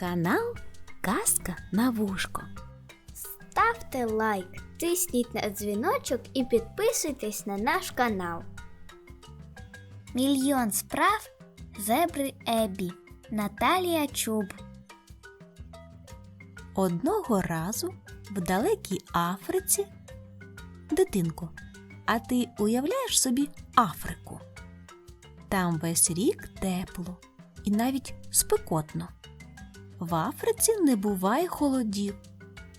канал Казка на вушко. Ставте лайк, тисніть на дзвіночок і підписуйтесь на наш канал. Мільйон справ зебри Ебі Наталія Чуб. Одного разу в далекій Африці. Дитинко, а ти уявляєш собі Африку? Там весь рік тепло і навіть спекотно. В Африці не буває холодів,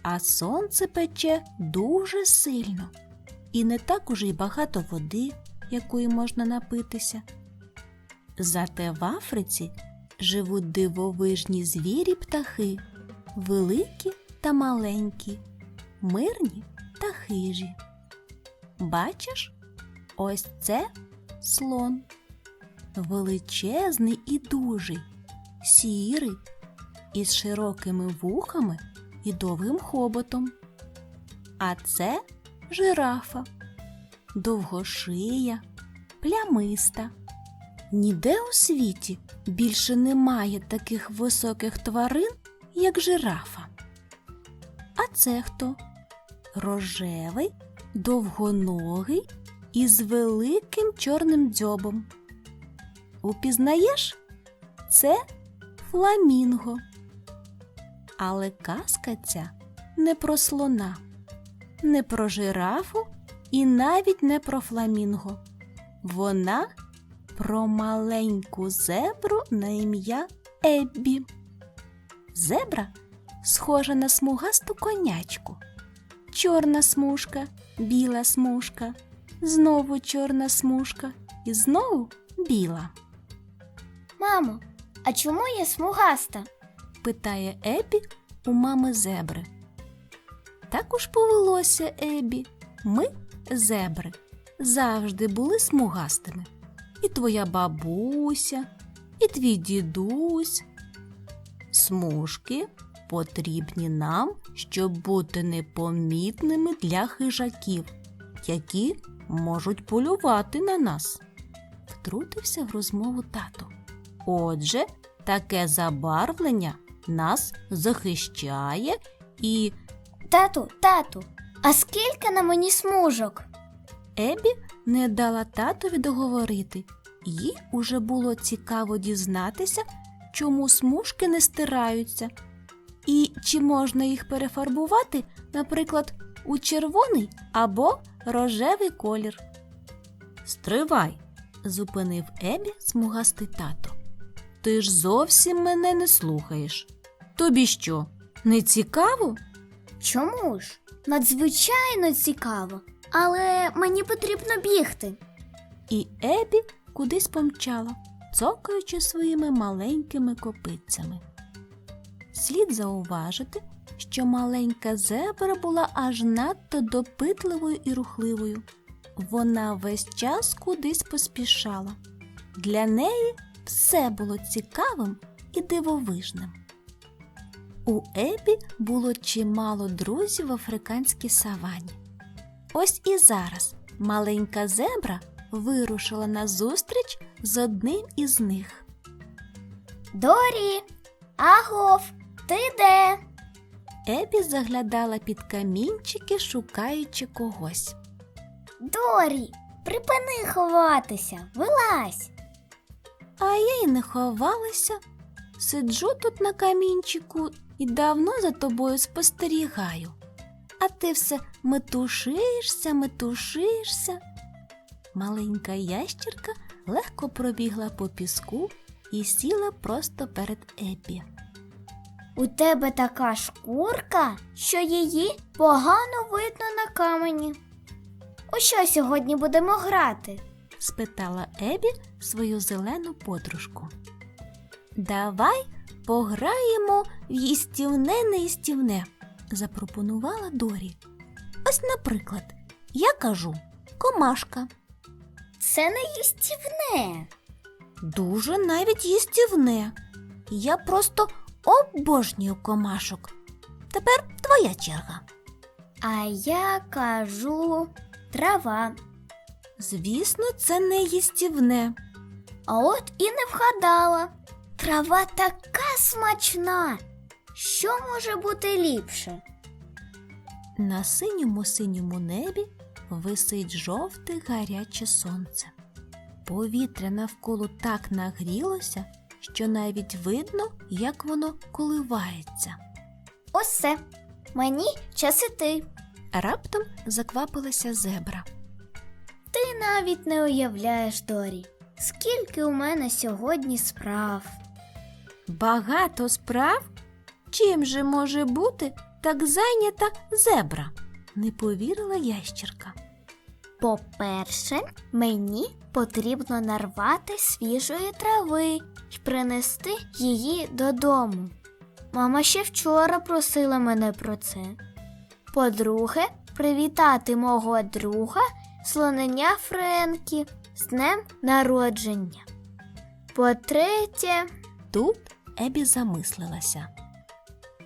а сонце пече дуже сильно. І не так уже й багато води, якої можна напитися. Зате в Африці живуть дивовижні звірі птахи, великі та маленькі, мирні та хижі. Бачиш, ось це слон. Величезний і дужий, сірий, із широкими вухами і довгим хоботом. А це жирафа, довгошия, плямиста. Ніде у світі більше немає таких високих тварин, як жирафа. А це хто? Рожевий, довгоногий і з великим чорним дзьобом. Упізнаєш? Це фламінго. Але казка ця не про слона, не про жирафу і навіть не про фламінго. Вона про маленьку зебру на ім'я Еббі. Зебра схожа на смугасту конячку. Чорна смужка, біла смужка, знову чорна смужка і знову біла. Мамо, а чому я смугаста? Питає Ебі у мами зебри. Також повелося Ебі. Ми, зебри, завжди були смугастими. І твоя бабуся, і твій дідусь. Смужки потрібні нам, щоб бути непомітними для хижаків, які можуть полювати на нас. Втрутився в розмову тато. Отже, таке забарвлення нас захищає і Тату, тату, а скільки на мені смужок? Ебі не дала татові договорити. Їй уже було цікаво дізнатися, чому смужки не стираються, і чи можна їх перефарбувати, наприклад, у червоний або рожевий колір. Стривай, зупинив Ебі смугастий тато. Ти ж зовсім мене не слухаєш. Тобі що, не цікаво? Чому ж? Надзвичайно цікаво, але мені потрібно бігти. І Ебі кудись помчала, цокаючи своїми маленькими копитцями. Слід зауважити, що маленька зебра була аж надто допитливою і рухливою. Вона весь час кудись поспішала. Для неї все було цікавим і дивовижним. У Ебі було чимало друзів в африканській савані. Ось і зараз маленька зебра вирушила на зустріч з одним із них. Дорі, агов, ти де? Ебі заглядала під камінчики, шукаючи когось. Дорі, припини ховатися, вилазь. А я й не ховалася. Сиджу тут на камінчику і давно за тобою спостерігаю. А ти все метушишся, метушишся. Маленька ящірка легко пробігла по піску і сіла просто перед Ебі. У тебе така шкурка, що її погано видно на камені. У що сьогодні будемо грати? Спитала Ебі свою зелену подружку. Давай пограємо в їстівне неїстівне, запропонувала Дорі. Ось, наприклад, я кажу комашка. Це не їстівне. Дуже навіть їстівне. Я просто обожнюю комашок. Тепер твоя черга. А я кажу трава. Звісно, це не їстівне. А от і не вгадала. Трава така смачна, Що може бути ліпше? На синьому синьому небі висить жовте гаряче сонце. Повітря навколо так нагрілося, що навіть видно, як воно коливається. Ось це. Мені час іти. Раптом заквапилася зебра. Ти навіть не уявляєш, Дорі, скільки у мене сьогодні справ. Багато справ? Чим же може бути так зайнята зебра? Не повірила ящірка. По-перше, мені потрібно нарвати свіжої трави і принести її додому. Мама ще вчора просила мене про це. По-друге, привітати мого друга слонення Френкі з днем народження. По-третє, Тут Ебі замислилася.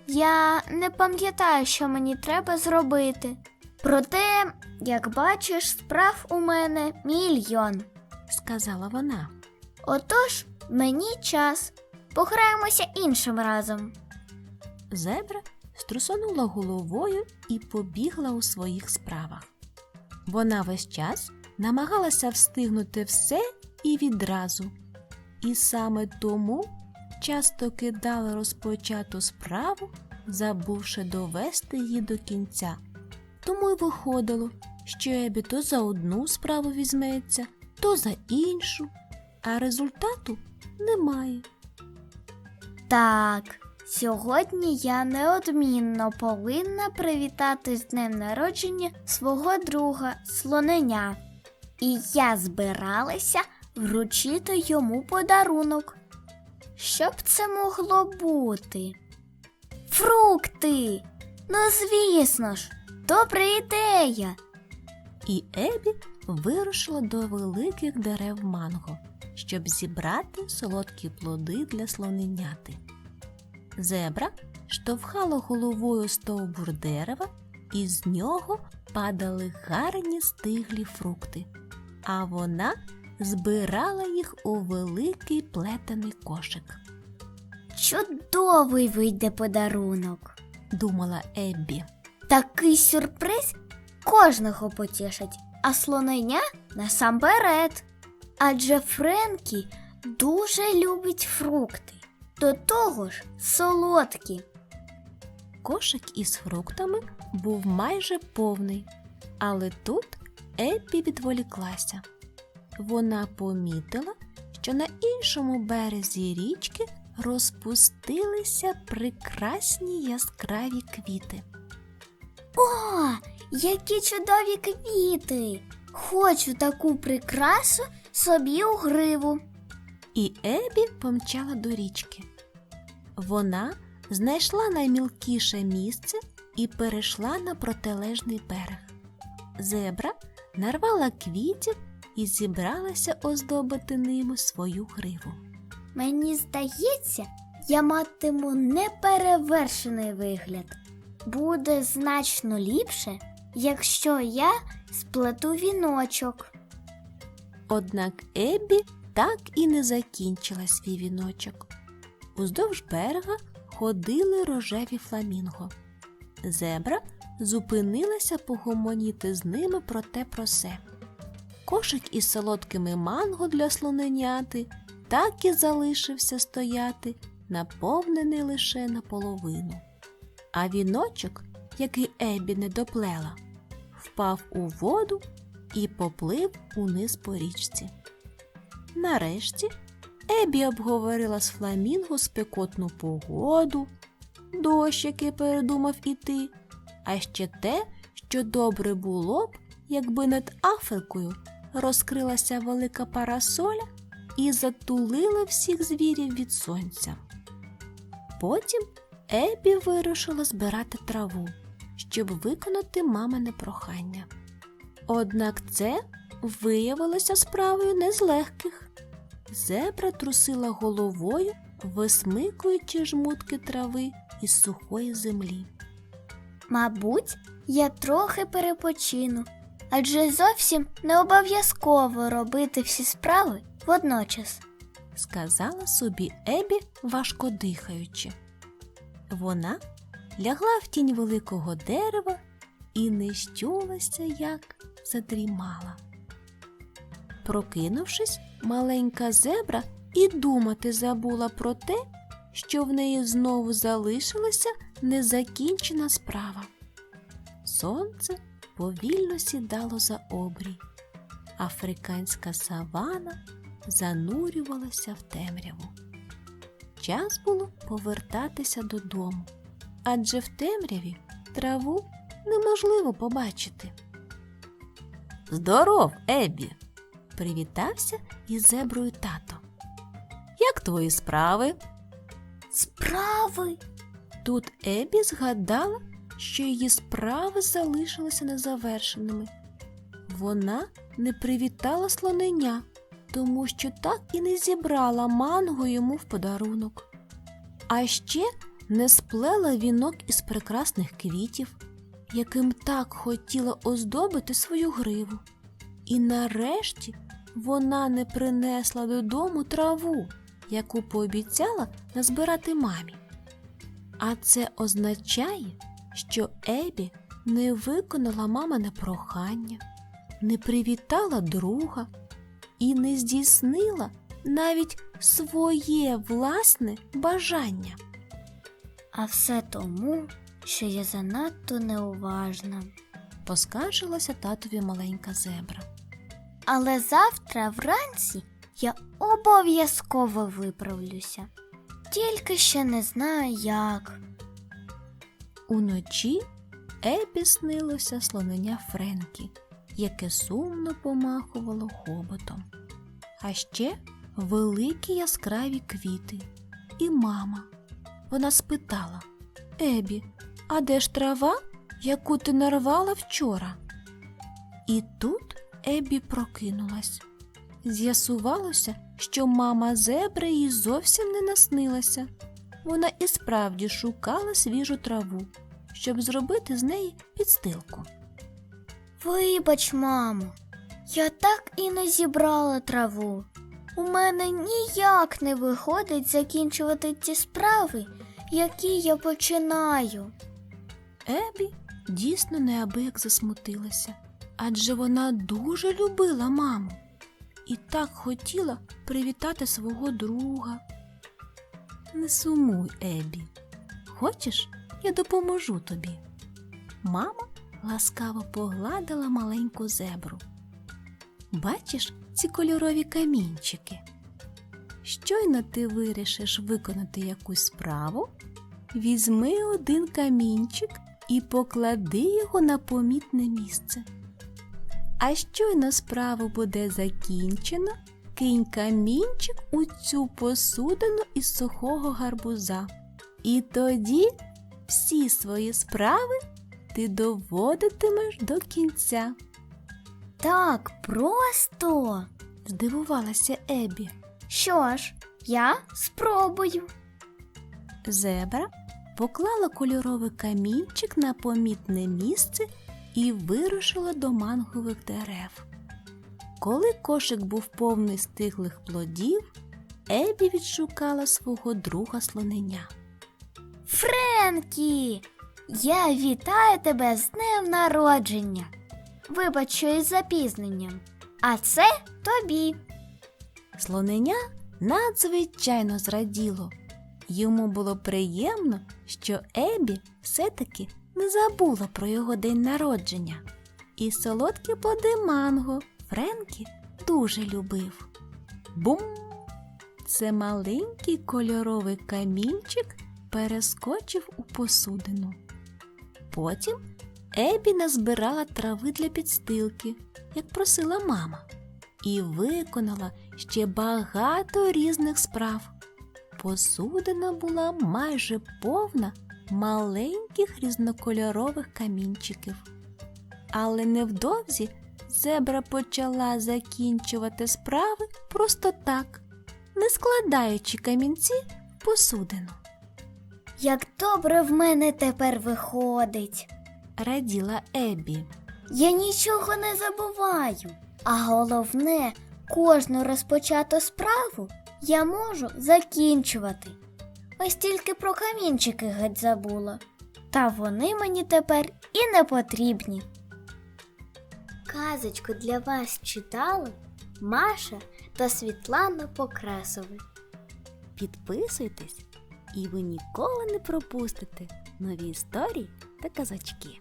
я не пам'ятаю, що мені треба зробити. Проте, як бачиш, справ у мене мільйон. Сказала вона. Отож, мені час. Пограємося іншим разом. Зебра струсонула головою і побігла у своїх справах. Вона весь час намагалася встигнути все і відразу, і саме тому часто кидала розпочату справу, забувши довести її до кінця. Тому й виходило, що Ебі то за одну справу візьметься, то за іншу, а результату немає. Так, сьогодні я неодмінно повинна привітати з днем народження свого друга слоненя. І я збиралася вручити йому подарунок. Що б це могло бути? Фрукти! Ну, звісно ж, добра ідея. І Ебі вирушила до великих дерев манго, щоб зібрати солодкі плоди для слоненяти. Зебра штовхала головою стовбур дерева, і з нього падали гарні стиглі фрукти, а вона збирала їх у великий плетений кошик, Чудовий вийде подарунок. думала Еббі. Такий сюрприз кожного потішить, а слонення насамперед. Адже Френкі дуже любить фрукти, до того ж солодкі. Кошик із фруктами був майже повний, але тут Еппі відволіклася. Вона помітила, що на іншому березі річки розпустилися прекрасні яскраві квіти. О, які чудові квіти! Хочу таку прикрасу собі у гриву. І Ебі помчала до річки. Вона знайшла наймілкіше місце і перейшла на протилежний берег. Зебра нарвала квітів і зібралася оздобити ними свою гриву. Мені здається, я матиму неперевершений вигляд. Буде значно ліпше, якщо я сплету віночок. Однак Еббі так і не закінчила свій віночок. Уздовж берега ходили рожеві фламінго. Зебра зупинилася погомоніти з ними про те про се. Кошик із солодкими манго для слоненяти так і залишився стояти, наповнений лише наполовину. А віночок, який Еббі не доплела, впав у воду і поплив униз по річці. Нарешті Ебі обговорила з Фламінго спекотну погоду, дощ, який передумав іти, а ще те, що добре було б, якби над Африкою розкрилася велика парасоля і затулила всіх звірів від сонця. Потім Ебі вирушила збирати траву, щоб виконати мамине прохання. Однак це виявилося справою не з легких. Зебра трусила головою, висмикуючи жмутки трави із сухої землі. Мабуть, я трохи перепочину, адже зовсім не обов'язково робити всі справи водночас. Сказала собі Ебі, важко дихаючи. Вона лягла в тінь великого дерева і не щулася, як задрімала. Прокинувшись, маленька зебра і думати забула про те, що в неї знову залишилася незакінчена справа. Сонце повільно сідало за обрій. Африканська савана занурювалася в темряву. Час було повертатися додому, адже в темряві траву неможливо побачити. Здоров, Еббі! Привітався із зеброю тато. Як твої справи? Справи. Тут Ебі згадала, що її справи залишилися незавершеними. Вона не привітала слонення, тому що так і не зібрала манго йому в подарунок. А ще не сплела вінок із прекрасних квітів, яким так хотіла оздобити свою гриву. І нарешті вона не принесла додому траву, яку пообіцяла назбирати мамі. А це означає, що Ебі не виконала мамине прохання, не привітала друга і не здійснила навіть своє власне бажання. А все тому, що я занадто неуважна. Поскаржилася татові маленька зебра. Але завтра вранці я обов'язково виправлюся. Тільки ще не знаю як. Уночі Ебі снилося слонення Френкі, яке сумно помахувало хоботом. А ще великі яскраві квіти. І мама. Вона спитала Ебі, а де ж трава, яку ти нарвала вчора? І тут Ебі прокинулась. З'ясувалося, що мама зебри їй зовсім не наснилася. Вона і справді шукала свіжу траву, щоб зробити з неї підстилку. Вибач, мамо, я так і не зібрала траву. У мене ніяк не виходить закінчувати ті справи, які я починаю. Ебі дійсно неабияк засмутилася, адже вона дуже любила маму і так хотіла привітати свого друга. Не сумуй, Ебі. Хочеш, я допоможу тобі. Мама ласкаво погладила маленьку зебру. Бачиш ці кольорові камінчики? Щойно ти вирішиш виконати якусь справу, візьми один камінчик і поклади його на помітне місце. А щойно справа буде закінчена, кинь камінчик у цю посудину із сухого гарбуза. І тоді всі свої справи ти доводитимеш до кінця. Так просто. Здивувалася Ебі. Що ж, я спробую. Зебра поклала кольоровий камінчик на помітне місце і вирушила до мангових дерев. Коли кошик був повний стиглих плодів, Ебі відшукала свого друга слонення. Френкі, я вітаю тебе з днем народження. Вибач, що із запізненням. А це тобі. Слонення надзвичайно зраділо. Йому було приємно, що Ебі все-таки не забула про його день народження. І солодкі плоди манго Френкі дуже любив. Бум! Це маленький кольоровий камінчик перескочив у посудину. Потім Ебі назбирала трави для підстилки, як просила мама, і виконала ще багато різних справ. Посудина була майже повна маленьких різнокольорових камінчиків. Але невдовзі зебра почала закінчувати справи просто так, не складаючи камінці в посудину. Як добре в мене тепер виходить. Раділа Ебі. Я нічого не забуваю. А головне, кожну розпочату справу я можу закінчувати. Ось тільки про камінчики геть забула. Та вони мені тепер і не потрібні. Казочку для вас читали Маша та Світлана Покрасови. Підписуйтесь, і ви ніколи не пропустите нові історії та казачки.